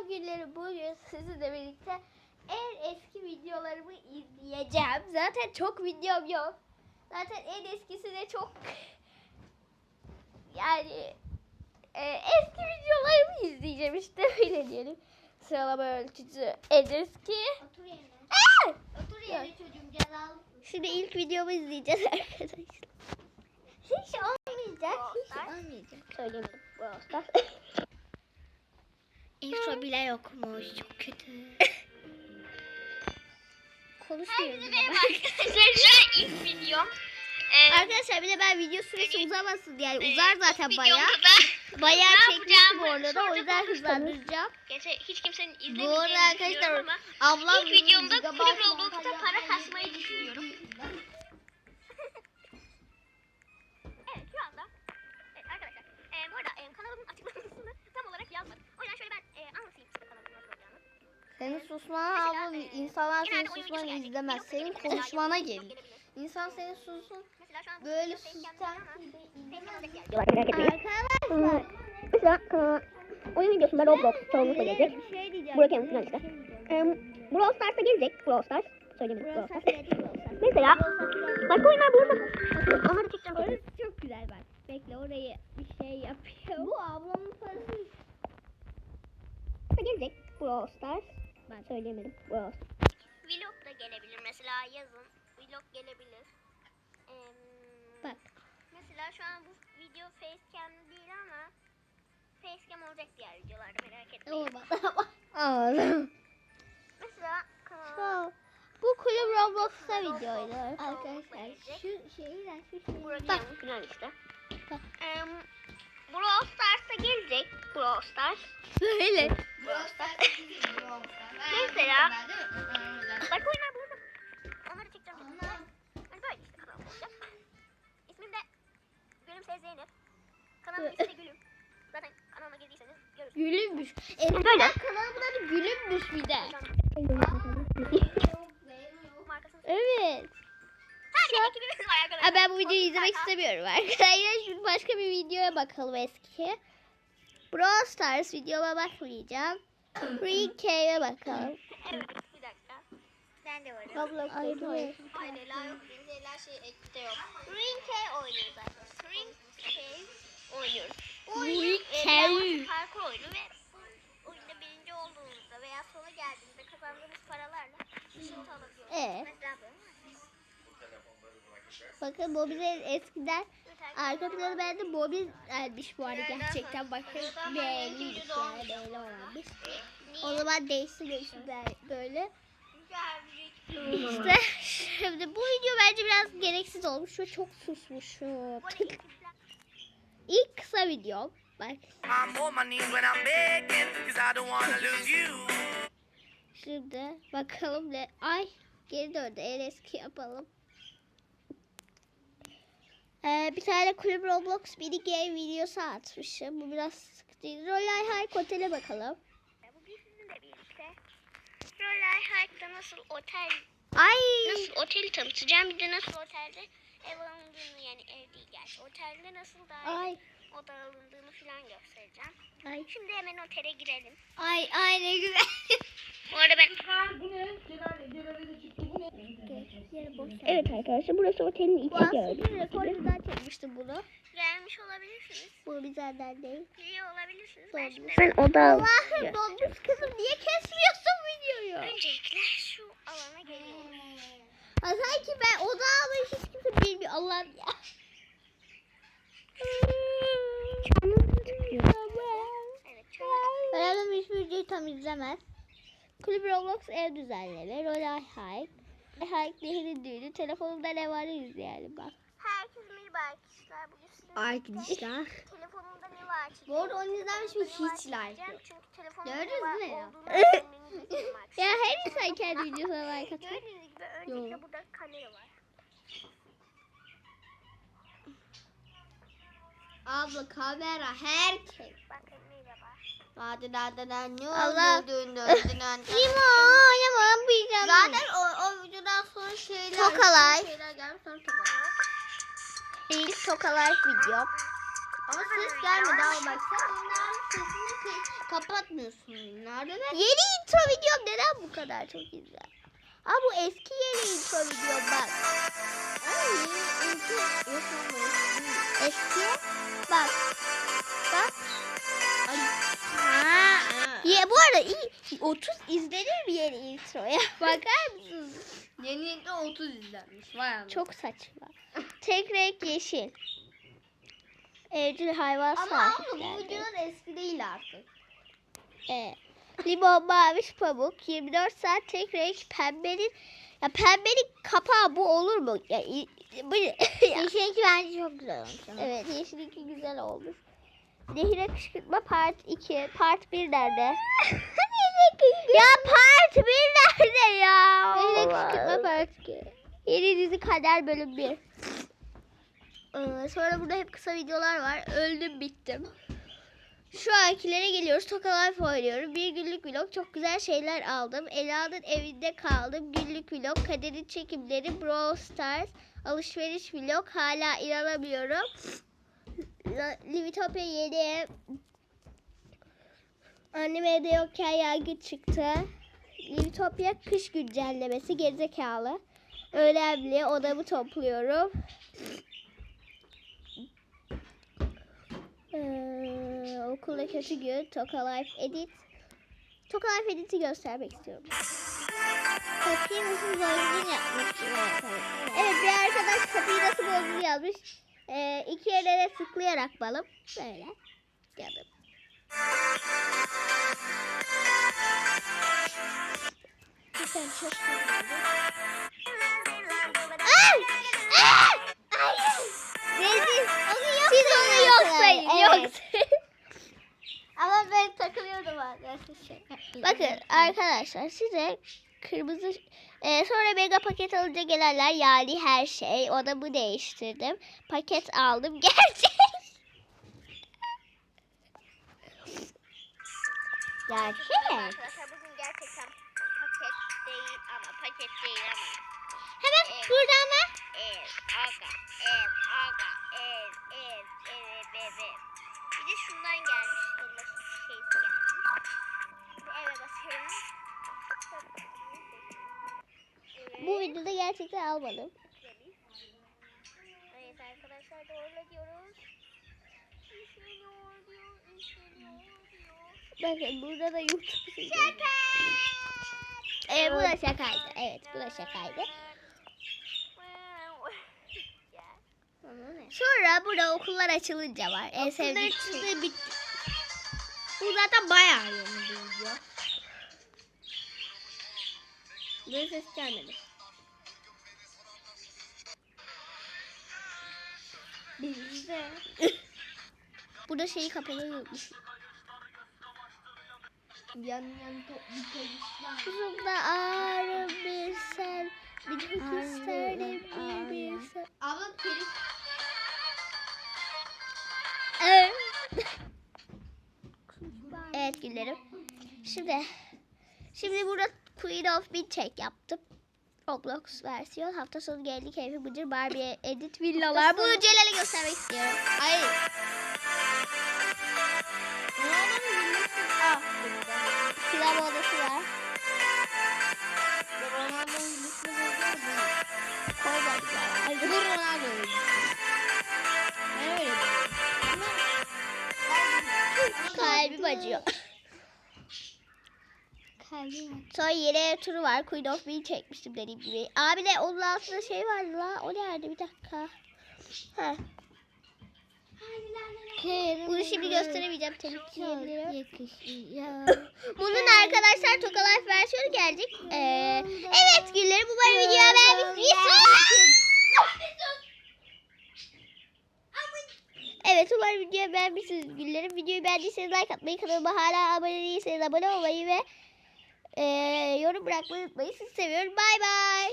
Günleri bugün sizinle birlikte en eski videolarımı izleyeceğim. Zaten çok videom yok. Zaten en eskisi de çok yani e, eski videolarımı izleyeceğim işte öyle diyelim. Sıralama ölçüsü en eski. Otur yerine. Aa! Otur yerine çocuğum cezalı. Şimdi ilk videomu izleyeceğiz arkadaşlar. Hiç olmayacak. Hiç olmayacak. Söylemedim. Stars. Intro bile yokmuş. Çok kötü. Konuşuyorum. Herkese merhaba arkadaşlar. Şu an ilk videom. Ee, Arkadaşlar bir de ben video süresi uzamasın yani uzar zaten Bayağı ne çekmiştim da o yüzden hızlandıracağım. Gerçi hiç kimsenin Bu izlemeyeceğini arada arkadaşlar ablam ilk videomda Kulüp Roblox'ta para kasmayı düşünüyorum. Senin abla e, insanlar senin susmanı izlemez. Senin konuşmana gelir. İnsan senin susun böyle sustan. Arkadaşlar Mesela oyun videosunda Roblox çoğunlukla gelecek. bir şey. Burak falan işte. Brawl Stars'a gelecek. Brawl Stars. Söylemedim. Brawl Stars. Mesela başka oyunlar bulursa. Onları çekeceğim. Orası çok güzel bak. Bekle orayı bir şey yapıyor. Bu ablamın parası. gelecek. Brawl Stars. Ben söyleyemedim. Brawl Stars. Vlog da gelebilir mesela yazın. Vlog gelebilir. Em, Bak. Mesela şu an bu video facecam değil ama facecam olacak diğer videolarda merak etmeyin. Olmadı. Mesela kanal. Bu kulüp Roblox'ta videoydu. Arkadaşlar, şu şeyler şu şeyler. Bak. Falan işte. Bak. Em, Brawl Stars'a gelecek. Brawl Stars. Böyle. Mesela bak oyunlar burada. Onları çekeceğim. Hani böyle işte kanal olacak. İsmim de Gülümse Zeynep. Kanalımın ismi de Gülüm. Zaten kanalıma girdiyseniz görürsünüz. Gülünmüş. Eskiden kanalımın adı Gülünmüş bir de. Evet. Her gün ekibimiz var arkadaşlar. Aa, ben bu videoyu izlemek istemiyorum arkadaşlar. Şimdi başka bir videoya bakalım eski. Brawl Stars videoma bakmayacağım. Free K'ye bakalım. Evet bir dakika. Ben de varım. Roblox. Hayır Ela yok. De Ela şey ekte yok. Ring K oynuyoruz zaten. Bu oyun e, parkur oyunu ve oyunda birinci olduğumuzda veya sona geldiğimizde kazandığımız paralarla bir şey alabiliyoruz. Ee? Mesela böyle. Bakın bu bize eskiden arka planı beğendim. Mobil ermiş bu arada gerçekten. Bakın beğeniymiş yani böyle olanmış. O zaman değişti böyle. İşte şimdi bu video bence biraz gereksiz olmuş ve çok susmuşum. İlk kısa video. Bak şimdi bakalım ne. Ay geri döndü. En eski yapalım. Ee, bir tane kulüp Roblox mini game videosu atmışım. Bu biraz sıkıntıydı. Rolay High Hotel'e bakalım. Bugün sizinle birlikte Roller Hike'da nasıl otel Ay nasıl oteli tanıtacağım bir de nasıl otelde ev alındığını yani ev değil gerçi otelde nasıl daire ay oda alındığını falan göstereceğim. ay Şimdi hemen otele girelim. ay ay ne güzel. Bu arada ben Evet arkadaşlar burası otelin Bu içi aslında gördüğünüz rekorumdan çekmiştim bunu. gelmiş olabilirsiniz. Bu bizlerden değil. Biliyor olabilirsiniz. Ben şimdi Ben oda Allah'ım donmuş kızım niye kesmiyorsun videoyu? öncelikle şu alana geliyorum. Ha, sanki ben oda almayı hiç kimse bilmiyor Allah'ım ya. Evet çok Herhalde hiçbir videoyu tam izlemez. Kulüp Roblox ev düzenleme, Roller Hike, e, Hike nehrin düğünü, telefonumda ne var izleyelim bak. Herkese merhaba arkadaşlar. Bugün size Arkadaşlar. telefonumda ne var Bu arada onu izlemiş mi? Hiç like yok. Çünkü telefonumda Gördünüz ne var olduğunu. Ya her insan kendi videosuna like atıyor. Gördüğünüz gibi öncelikle burada kamera var. Abla kamera herkes. Bakın merhaba. Hadi hadi hadi ne Allah. oldu dün dün İmo oynamam bir Zaten o, o videodan sonra şeyler Tokalay. şeyler gelmiş sonra tokalay. İlk tokalar video. Ama ses gelmedi ama bak sen onların sesini kapatmıyorsun ve Yeni intro videom neden bu kadar çok izler? Aa bu eski yeni intro videom bak. Ama yeni intro yok ama eski. Bak. Bak. Ay. Ha. Ya bu arada iyi. 30 izlenir mi yeni introya? Bakar mısınız? Yeni intro 30 izlenmiş. Vay anam. Çok saçma. Tek renk yeşil. Evcil hayvan Ama abla bu sahiplendi. videolar eski değil artık. Evet. Limon, maviş pamuk, 24 saat tek renk pembenin ya pembenin kapağı bu olur mu? Ya, bu, ya. Bence çok güzel olmuş ama. Evet yeşillik güzel olmuş. Nehire kışkırtma part 2. Part 1 nerede? ya part 1 nerede ya? Nehire kışkırtma part 2. Yeni dizi kader bölüm 1. Ee, sonra burada hep kısa videolar var. Öldüm bittim. Şu ankilere geliyoruz. Toka Life oynuyorum. Bir günlük vlog. Çok güzel şeyler aldım. Ela'nın evinde kaldım. Günlük vlog. Kaderin çekimleri. Brawl Stars. Alışveriş vlog. Hala inanamıyorum. Livitopya yeni ev. Annem evde yokken yangın çıktı. Livitopya kış güncellemesi. Gerizekalı. Önemli. Odamı topluyorum. Ee, okulda kötü gün. Toka Life Edit. Toka Life Edit'i göstermek istiyorum. Kapıyı nasıl bozdun yapmış. Evet bir arkadaş kapıyı nasıl bozduğunu yazmış. Ee, iki yerine de balım. Böyle. Bir tane çok güzeldi. Ay! Ay! Ay! Sayın. Evet. Yok. Ama ben takılıyordum arkadaşlar. Bakın arkadaşlar size kırmızı e, sonra mega paket alınca gelenler yani her şey odamı değiştirdim. Paket aldım gerçek. Gerçek. Arkadaşlar bugün gerçekten paket değil ama paket değil ama. Hemen Evet. buradan da Ev, aga, ev, aga, ev, ev, ev, ev, ev. De şundan gelmiş. Yılbaşı şeysi gelmiş. Eve basıyorum. Evet. bu videoda gerçekten almadım. Evet arkadaşlar doğru diyoruz. İşleniyor diyor, işleniyor diyor. Bakın burada da YouTube. Şaka. E, bu da şakaydı. Evet bu da şakaydı. Sonra burada okullar açılınca var. En sevdiğim şey. bitti. Bu zaten bayağı yeni bir video. Böyle ses gelmedi. Bizde. Burada şeyi kapalı. Yan yan top bir polisler. Kuzumda ağrım bir sen. Bir isterdim bir bir sen. Abla telif evet güllerim. Şimdi şimdi burada Queen of Check yaptım. Roblox versiyon. Hafta sonu geldi keyfi bıcır Barbie edit villalar. Bunu Celal'e göstermek istiyorum. Hayır. Kalbim Sonra yeni ev turu var. Queen of Me çekmiştim dediğim gibi. Abi de onun altında şey vardı la. O nerede bir dakika. Ha. Bunu şimdi gösteremeyeceğim yiyebilirim. yakışıyor. Bunun arkadaşlar Toka Life versiyonu gelecek. Ee, evet güllerim umarım videoyu beğenmişsiniz. Evet umarım videoyu beğenmişsiniz güllerim. Videoyu beğendiyseniz like atmayı, kanalıma hala abone değilseniz abone olmayı ve ee, yorum bırakmayı unutmayın. Sizi seviyorum. Bay bay.